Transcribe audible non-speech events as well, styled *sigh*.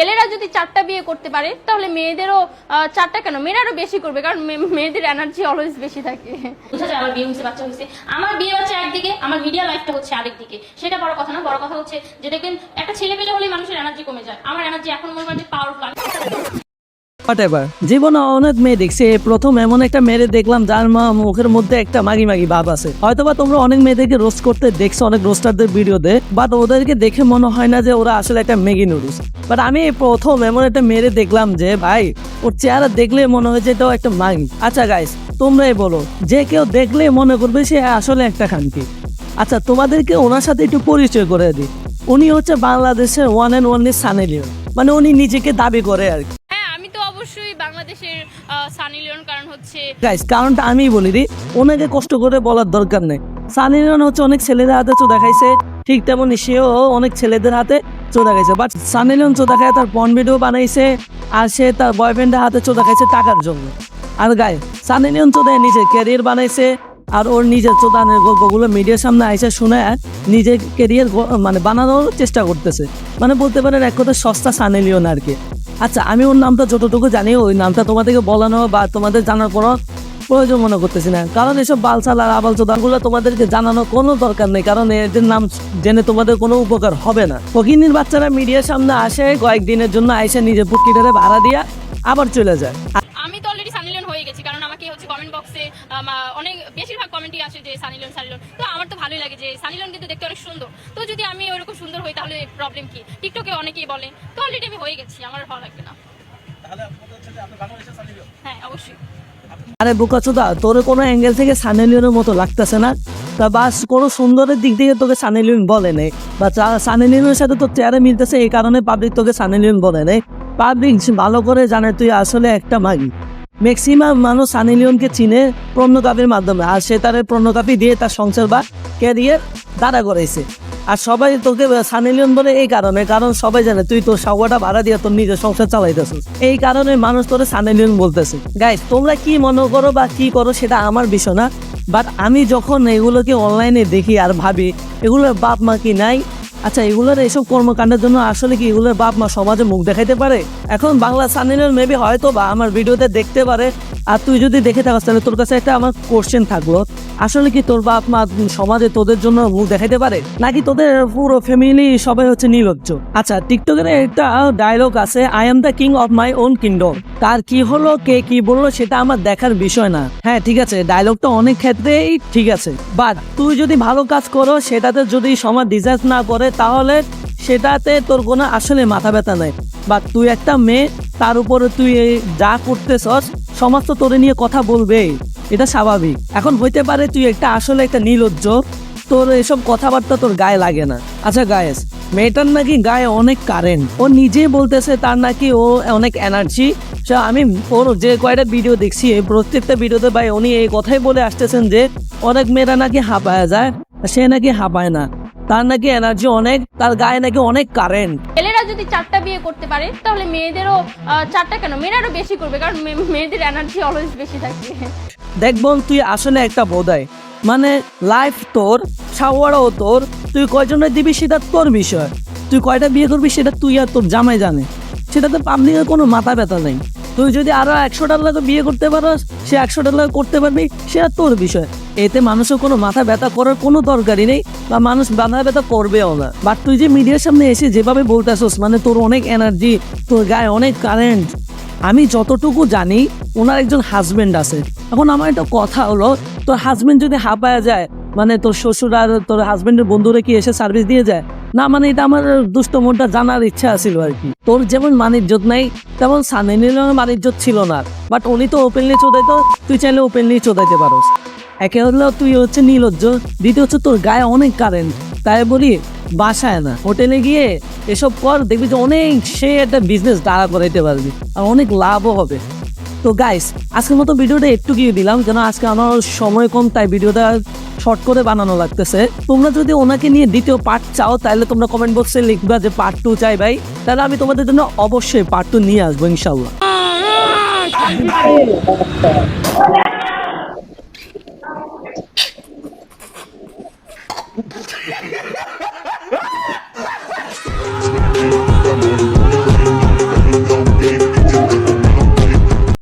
ছেলেরা যদি চারটা বিয়ে করতে পারে, তাহলে মেয়েদেরও চারটা কেন? মেয়েরাও বেশি করবে, কারণ মেয়েদের এনার্জি অলওয়েজ বেশি থাকে। আমার বিয়ে বাচ্চা হয়েছে। আমার বিয়ে হচ্ছে একদিকে, আমার মিডিয়া লাইফটা হচ্ছে আরেকদিকে। সেটা বড় কথা না, বড় কথা হচ্ছে যে দেখবেন, একটা ছেলে পেলে হলে মানুষের এনার্জি কমে যায়। আমার এনার্জি এখন মনে হয় পাওয়ারফুল হোয়াটএভার জীবনে অনেক মেয়ে দেখছি, প্রথম এমন একটা মেয়ে দেখলাম যার মা মুখের মধ্যে একটা মাগি মাগি ভাব আছে। হয়তোবা তোমরা অনেক মেয়েদেরকে রোস্ট করতে দেখছ, অনেক রোস্টারদের ভিডিওতে বাট ওদেরকে দেখে মনে হয় না যে ওরা আসলে একটা মেগি নুডলস বাট আমি প্রথম এমন একটা মেয়ে দেখলাম যে, ভাই, ওর চেহারা দেখলে মনে হয় যে এটাও একটা মাগি। আচ্ছা গাইস তোমরাই বলো, যে কেউ দেখলে মনে করবে সে আসলে একটা খানকি। আচ্ছা তোমাদেরকে ওনার সাথে একটু পরিচয় করে দিই। উনি হচ্ছে বাংলাদেশের one and only Sunny Leone মানে উনি নিজেকে দাবি করে আর কি। অবশ্যই বাংলাদেশের সানি লিওন, কারণ হচ্ছে গাইস কারণটা আমি বলি দিই ওনাকে কষ্ট করে বলার দরকার নেই। সানি লিওন হচ্ছে অনেক ছেলেদের হাতে চোদা খাইছে, ঠিক তেমনি সেও অনেক ছেলেদের হাতে চোদা খাইছে। বাট সানি লিওন চোদা খায়, তার পন ভিডিও বানাইছে, আর সে তার বয়ফ্রেন্ডের হাতে চোদা খাইছে টাকার জন্য। আর গায়ে সানি লিওন চোদায় নিজের ক্যারিয়ার বানাইছে, আর ওর নিজের চোদানের গল্পগুলো মিডিয়ার সামনে আইসে শুনে নিজের ক্যারিয়ার মানে বানানোর চেষ্টা করতেছে। মানে বলতে পারেন এক কথা সস্তা সানি লিওন আর কি। আচ্ছা আমি ওর নামটা যতটুকু জানি, ওই নামটা তোমাদেরকে বলানো বা তোমাদের জানার কোনো প্রয়োজন মনে করতেছি না। কারণ এসব বালসাল আর আবাল চোদানগুলো তোমাদেরকে জানানো কোনো দরকার নেই, কারণ এদের নাম জেনে তোমাদের কোনো উপকার হবে না। ফকিনির বাচ্চারা মিডিয়ার সামনে আসে, কয়েকদিনের জন্য আইসে নিজের পুটকিটারে ভাড়া দিয়া আবার চলে যায়। কারণ আমাকে হচ্ছে কমেন্ট বক্সে অনেক বেশিরভাগ কমেন্টই আসে যে সানি লিওন সানি লিওন তো আমার তো ভালোই লাগে যে সানিলন কিন্তু দেখতে অনেক সুন্দর। তো যদি আমি ওরকম সুন্দর হই তাহলে প্রবলেম কি? টিকটকে অনেকেই বলে। তো অলরেডি আমি হয়ে গেছি আমার ভালো লাগবে না। হ্যাঁ অবশ্যই। আরে বোকাচোদা তোর কোনো অ্যাঙ্গেল থেকে সানি লিওনের মতো লাগতেছে না? তা বাস কোনো সুন্দরের দিক থেকে তোকে সানি লিওন বলে নেই বা চা- সানি লিওনের সাথে তোর চেহারা মিলতেছে এই কারণে পাবলিক তোকে সানি লিওন বলে নেই পাবলিক ভালো করে জানে তুই আসলে একটা মাগি ম্যাক্সিমাম মানুষ সানি লিওনকে চিনে পণ্যকাপির মাধ্যমে, আর সে তার পণ্যকাপি দিয়ে তার সংসার বা ক্যারিয়ার দাঁড়া করেছে আর সবাই তোকে সানি লিওন বলে এই কারণে, কারণ সবাই জানে তুই তোর সাওয়াটা ভাড়া দিয়ে তোর নিজের সংসার চালাইতেছিস। এই কারণে মানুষ তোরে সানি লিওন বলতেছে। গাইস তোমরা কি মনে করো বা কি করো সেটা আমার বিষয় না বাট আমি যখন এগুলোকে অনলাইনে দেখি আর ভাবি, এগুলোর বাপ মা কি নাই আচ্ছা এগুলোর এইসব কর্মকাণ্ডের জন্য আসলে কি এগুলোর বাপ মা সমাজে মুখ দেখাইতে পারে? এখন বাংলা সানিলের মেবি হয়তো বা আমার ভিডিওতে দেখতে পারে। আর তুই যদি দেখে থাকস, তাহলে তোর কাছে একটা আমার কোশ্চেন থাকল। আসলে কি তোর বাপ মা সমাজে তোদের জন্য মুখ দেখাইতে পারে? নাকি তোদের পুরো ফ্যামিলি সবাই হচ্ছে নির্লজ্জ আচ্ছা টিকটকের একটা ডায়লগ আছে I am the king of my own kingdom তার কি হলো, কে কি বলল, সেটা আমার দেখার বিষয় না। হ্যাঁ ঠিক আছে ডায়লগটা অনেক ক্ষেত্রেই ঠিক আছে। বাট তুই যদি ভালো কাজ করো সেটাতে যদি সমাজ ডিজার্ভ না করে তাহলে সেটাতে তোর কোনো আসলে মাথা ব্যথা নেই। বা তুই একটা মেয়ে, তার উপরে তুই যা করতেছস সমাজ তোরে নিয়ে কথা বলবে। এটা স্বাভাবিক। এখন হইতে পারে তুই একটা আসলে একটা নির্লজ্জ তোর এসব কথাবার্তা তোর গায়ে লাগে না। আচ্ছা গায়েস মেয়েটার নাকি গায়ে অনেক কারেন্ট ও নিজেই বলতেছে তার নাকি ও অনেক এনার্জি আমি ওর যে কয়টা ভিডিও দেখছি প্রত্যেকটা ভিডিওতে ভাই উনি এই কথাই বলে আসতেছেন যে, অনেক মেয়েরা নাকি হাঁপায়া যায় সে নাকি হাঁপায় না। তার নাকি এনার্জি অনেক তার গায়ে নাকি অনেক কারেন্ট ছেলেরা যদি চারটা বিয়ে করতে পারে তাহলে মেয়েদেরও চারটা কেন? মেয়েরা আরও বেশি করবে কারণ মেয়েদের এনার্জি অলওয়েজ বেশি থাকে। দেখব তুই আসলে একটা বোধাই। মানে লাইফ তোর শাওয়ারও তোর তুই কয়জনের দিবি সেটা তোর বিষয়। তুই কয়টা বিয়ে করবি সেটা তুই আর তোর জামাই জানে। সেটা সেটাতে পাবলিকের কোনো মাথা ব্যথা নেই। তুই যদি আরও একশোটার লাগে বিয়ে করতে পারস সে একশো লাগে করতে পারবি সেটা তোর বিষয়। এতে মানুষের কোনো মাথা ব্যথা করার কোনো দরকারই নেই। বা মানুষ মাথা ব্যথা করবেও না। বাট তুই যে মিডিয়ার সামনে এসে যেভাবে বলতেছস মানে তোর অনেক এনার্জি তোর গায়ে অনেক কারেন্ট আমি যতটুকু জানি, ওনার একজন হাজবেন্ড আছে। এখন আমার একটা কথা হলো, তোর হাজবেন্ড যদি হাঁপায়া যায় মানে তোর শ্বশুর আর তোর হাজবেন্ডের বন্ধুরা কি এসে সার্ভিস দিয়ে যায়? না মানে এটা আমার দুষ্ট মনটা জানার ইচ্ছা ছিল আর কি। তোর যেমন মানিজ্যত নাই, তেমন সানি নিলমের ছিল না। বাট উনি তো ওপেনলি চোদাইতো, তুই চাইলে ওপেনলি চোদাইতে পারোস। একে হলো তুই হচ্ছে নির্লজ্জ দ্বিতীয় হচ্ছে তোর গায়ে অনেক কারেন্ট তাই বলি বাসায় না হোটেলে গিয়ে এসব কর দেখবি যে অনেক সে একটা বিজনেস দাঁড়া করাইতে পারবি আর অনেক লাভও হবে। তো গাইস আজকের মতো ভিডিওটা একটু গিয়ে দিলাম কেন আজকে আমার সময় কম তাই ভিডিওটা শর্ট করে বানানো লাগতেছে। তোমরা যদি ওনাকে নিয়ে দ্বিতীয় পার্ট চাও তাহলে তোমরা কমেন্ট বক্সে লিখবা যে পার্ট টু চাই ভাই তাহলে আমি তোমাদের জন্য অবশ্যই পার্ট টু নিয়ে আসব ইনশাল্লাহ Yani. *laughs*